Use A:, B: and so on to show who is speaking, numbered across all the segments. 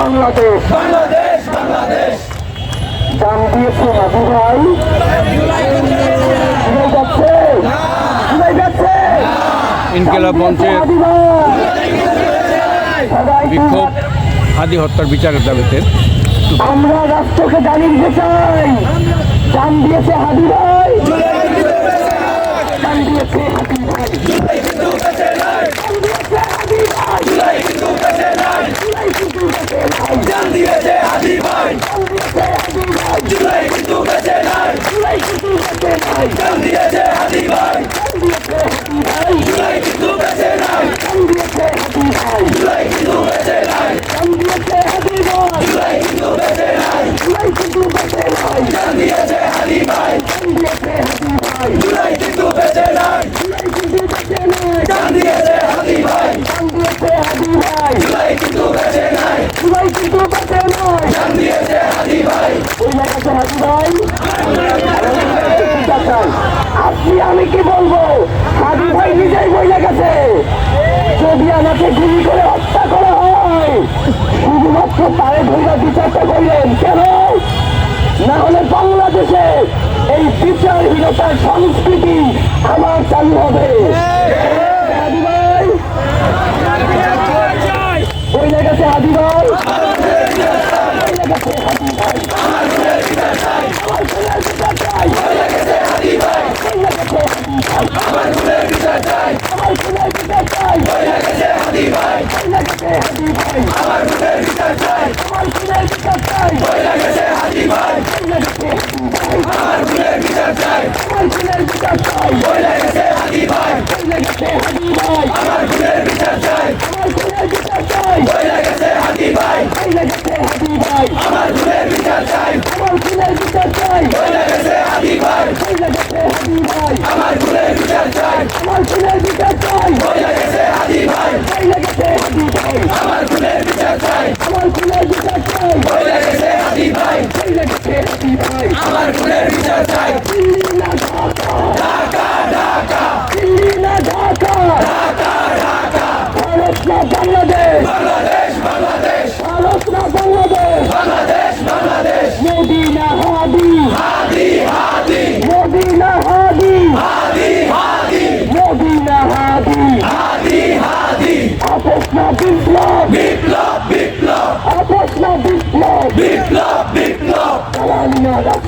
A: বাংলাদেশ।
B: বাংলাদেশ বাংলাদেশ।
A: দাম দিয়েছে আবু ভাই। যাচ্ছে। যাচ্ছে।
C: ইনকেলাব মঞ্চের বিক্ষোভ হাদি হত্যার বিচারের দাবিতে।
A: আমরা রাষ্ট্রকে জানিয়ে দিতে চাই। দাম দিয়েছে হাদি ভাই। দাম দিয়েছে হাদি ভাই। আপনি আমি কি বলব? হাদি ভাই নিজেই বইলে গেছে। যদি আমাকে গুলি করে হত্যা করা হয়, শুধুমাত্র তারে ধৈর্য বিচারটা করলেন কেন? না হলে বাংলাদেশে এই বিচারহীনতার সংস্কৃতি আমার চালু হবে। ভাই। ওই জায়গাতে ভাই। ওই জায়গাতে ভাই। আমার ছেলের বিচার চাই
B: ভুলের বিচার চাই ভুলে গেছে হাবি ভাই ভুলে গেছে হাবি ভাই আমার ভুলের বিচার চাই
A: আমার ভুলের বিচার চাই
B: ভুলে গেছে
A: হাবি
B: আমার ভুলের বিচার চাই
A: আমার ভুলের বিচার চাই
B: আমার ভুলের বিচার চাই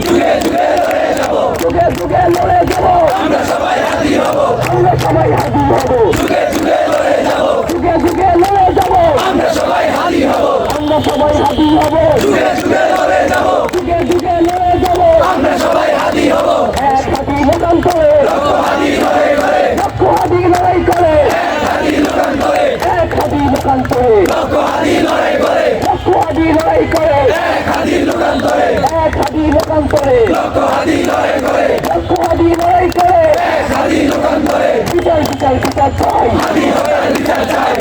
B: যুগে যুগে লড়ে যাব
A: যুগে যুগে লড়ে যাব
B: আমরা সবাই হাদি হব।
A: আমরা সবাই হাদি হব
B: যুগে যুগে লড়ে যাব
A: যুগে যুগে লড়ে যাব
B: আমরা সবাই হাদি হব
A: আমরা সবাই হাদি হব
B: যুগে যুগে লড়ে যাব
A: যুগে যুগে লড়ে যাব
B: আমরা সবাই হাদি হব
A: এক লোকান করে লড়াই করে
B: লড়াই করে এক হাদি লোকান করে। লক্ষ হাদি লড়াই করে।
A: বিচার বিচার বিচার চাই।
B: হাদি হত্যার বিচার চাই।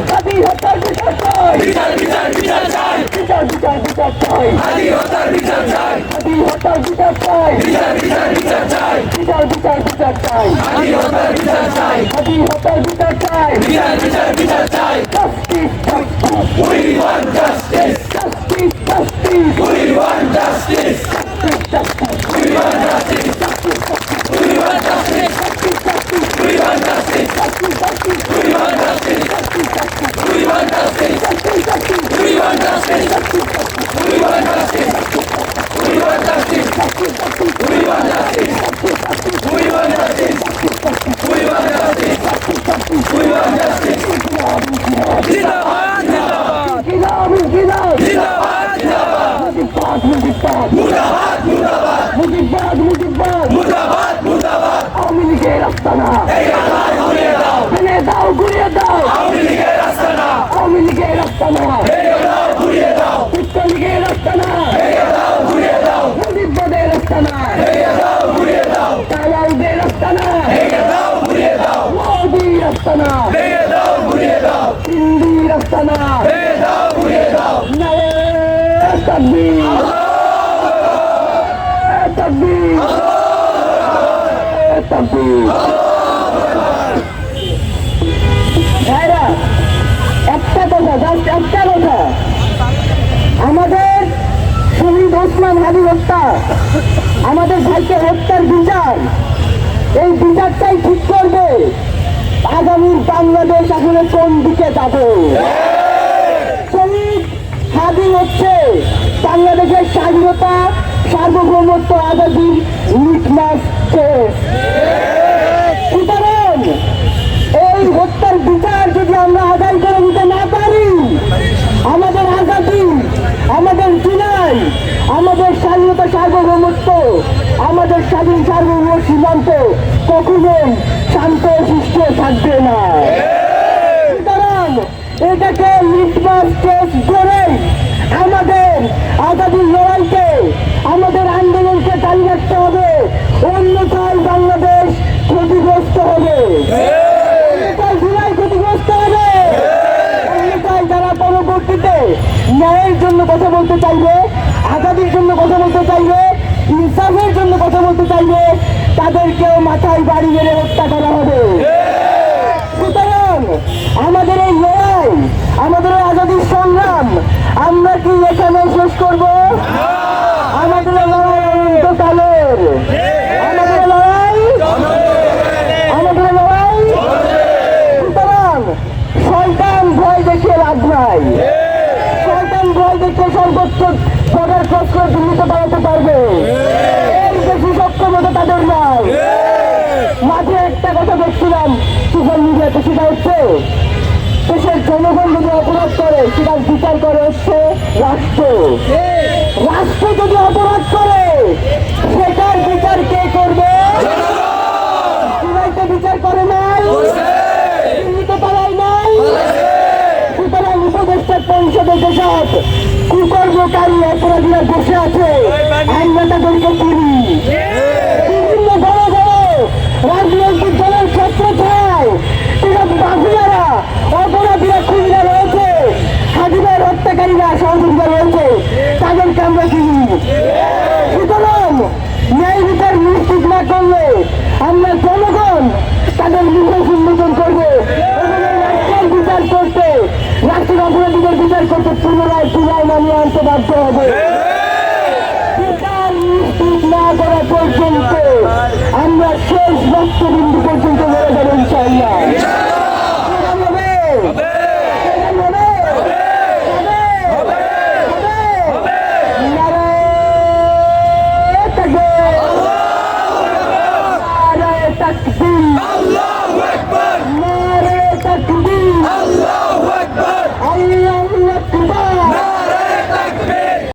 A: বিচার
B: বিচার বিচার চাই।
A: বিচার বিচার বিচার চাই
B: হাদি হত্যার বিচার চাই।
A: হাদি হত্যার বিচার চাই
B: বিচার বিচার বিচার চাই
A: বিচার বিচার বিচার চাই
B: হাদি হত্যার বিচার চাই।
A: হাদি হত্যার বিচার চাই।
B: মুর্দাবাদ মুর্দাবাদ।
A: মুজিবাদ মুজিবাদ
B: মুর্দাবাদ মুর্দাবাদ।
A: আওয়ামী লীগের আস্তানা
B: এই আদায় ঘুরিয়ে দাও।
A: মেনে দাও ঘুরিয়ে দাও।
B: আওয়ামী লীগের রাস্তা না
A: আওয়ামী লীগের রাস্তা না
B: দাও ঘুরিয়ে দাও।
A: ছাত্রলীগের রাস্তা না
B: দাও ঘুরিয়ে দাও।
A: মুজিববাদের রাস্তা না
B: দাও ঘুরিয়ে দাও।
A: তালাউদের রাস্তা না
B: দাও ঘুরিয়ে দাও।
A: মোদি রাস্তা না
B: দাও ঘুরিয়ে দাও।
A: হিন্দি রাস্তা না
B: দাও ঘুরিয়ে দাও।
A: নারে তাকবীর তাকবীর একটা কথা আমাদের শহীদ ওসমান হাবি হত্যা আমাদের ভাইকে হত্যার বিচার এই বিচারটাই ঠিক করবে আগামীর বাংলাদেশ আসলে কোন দিকে যাবে হচ্ছে। বাংলাদেশের স্বাধীনতা, সার্বভৌমত্ব আজাদির লিটমাস টেস্ট সুতরাং এই হত্যার বিচার যদি আমরা আদায় করে নিতে না পারি, আমাদের আজাদি, আমাদের চুনাই আমাদের স্বাধীনতা সার্বভৌমত্ব, আমাদের স্বাধীন সার্বভৌম সীমান্ত কখনোই শান্ত শিষ্ট থাকবে না। সুতরাং এটাকে লিটমাস টেস্ট করে আমাদের আজাদির লড়াইকে, আমাদের আন্দোলনকে চালিয়ে রাখতে হবে। অন্যথায় বাংলাদেশ ক্ষতিগ্রস্ত হবে। ক্ষতিগ্রস্ত হবে। পরবর্তীতে ন্যায়ের জন্য কথা বলতে চাইবে, আজাদির জন্য কথা বলতে চাইবে, ইনসাফের জন্য কথা বলতে চাইবে, তাদেরকেও মাথায় বাড়ি মেরে হত্যা করা হবে। সুতরাং আমাদের এই লড়াই, আমাদের আজাদির সংগ্রাম, আমরা কি এখানে শেষ করব আমাদের এই লড়াই অনন্তকালের আমাদের এই লড়াই আমাদের এই লড়াই সুতরাং শয়তান ভয় দেখে লাভ নাই শয়তান দেখে সর্বোচ্চ পদের খোঁজ পালাতে পারবে। এর বেশি সক্ষমতা তাদের নাই। মাঝে একটা কথা দেখছিলাম সোশ্যাল মিডিয়াতে সেটা হচ্ছে দেশের জনগণ যদি অপরাধ করে সেটার বিচার করে হচ্ছে রাষ্ট্র। রাষ্ট্র যদি অপরাধ করে, সেটার বিচার কে করবে? বিচার করে নাই? পালাই নাই? সুতরাং উপদেষ্টা পরিষদের যেসব কুকর্মকারী অপরাধীরা বসে আছে। আমরা তাদেরকে চিনি বিভিন্ন বড় বড় রাজনৈতিক করতে পুনরায় পুনরায় নামিয়ে আনতে বাধ্য হবে। না করা পর্যন্ত আমরা শেষ রক্তবিন্দু পর্যন্ত লড়ে যাব ইনশাআল্লাহ।